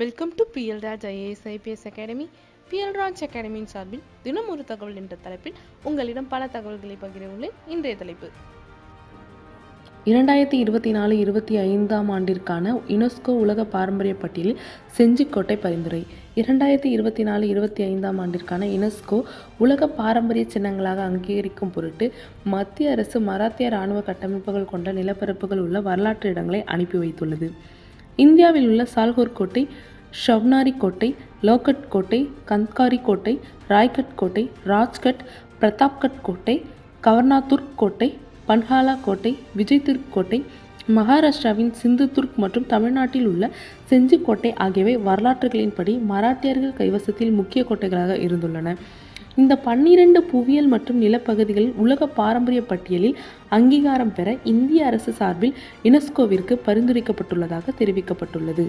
Welcome to P L Raj IAS IPS academy P L Raj அகாடமியின் சார்பில் தினம் ஒரு தகவல் என்ற தலைப்பில் உங்களிடம் பல தகவல்களை பகிர உள்ளேன் இன்றைய தலைப்பு. இரண்டாயிரத்தி இருபத்தி நாலு இருபத்தி ஐந்தாம் ஆண்டிற்கான யுனெஸ்கோ உலக பாரம்பரிய பட்டியலில் செஞ்சிக்கோட்டை பரிந்துரை. இரண்டாயிரத்தி இருபத்தி நாலு இருபத்தி ஐந்தாம் ஆண்டிற்கான யுனெஸ்கோ உலக பாரம்பரிய சின்னங்களாக அங்கீகரிக்கும் பொருட்டு மத்திய அரசு மராத்திய இராணுவ கட்டமைப்புகள் கொண்ட நிலப்பரப்புகள் உள்ள வரலாற்று இடங்களை அனுப்பி வைத்துள்ளது. இந்தியாவில் உள்ள சால்கோர் கோட்டை ஷவ்னாரி கோட்டை லோகட் கோட்டை கந்த்காரி கோட்டை ராய்கட் கோட்டை ராஜ்கட் பிரதாப்கட் கோட்டை கவர்னாதுர்க் கோட்டை பன்ஹாலா கோட்டை விஜய்துர்க் கோட்டை மகாராஷ்டிராவின் சிந்து துர்க் மற்றும் தமிழ்நாட்டில் உள்ள செஞ்சிக்கோட்டை ஆகியவை வரலாற்றுகளின்படி மராட்டியர்கள் கைவசத்தில் முக்கிய கோட்டைகளாக இருந்துள்ளன. இந்த பன்னிரண்டு புவியியல் மற்றும் நிலப்பகுதிகளில் உலக பாரம்பரிய பட்டியலில் அங்கீகாரம் பெற இந்திய அரசு சார்பில் யுனெஸ்கோவிற்கு பரிந்துரைக்கப்பட்டுள்ளதாக தெரிவிக்கப்பட்டுள்ளது.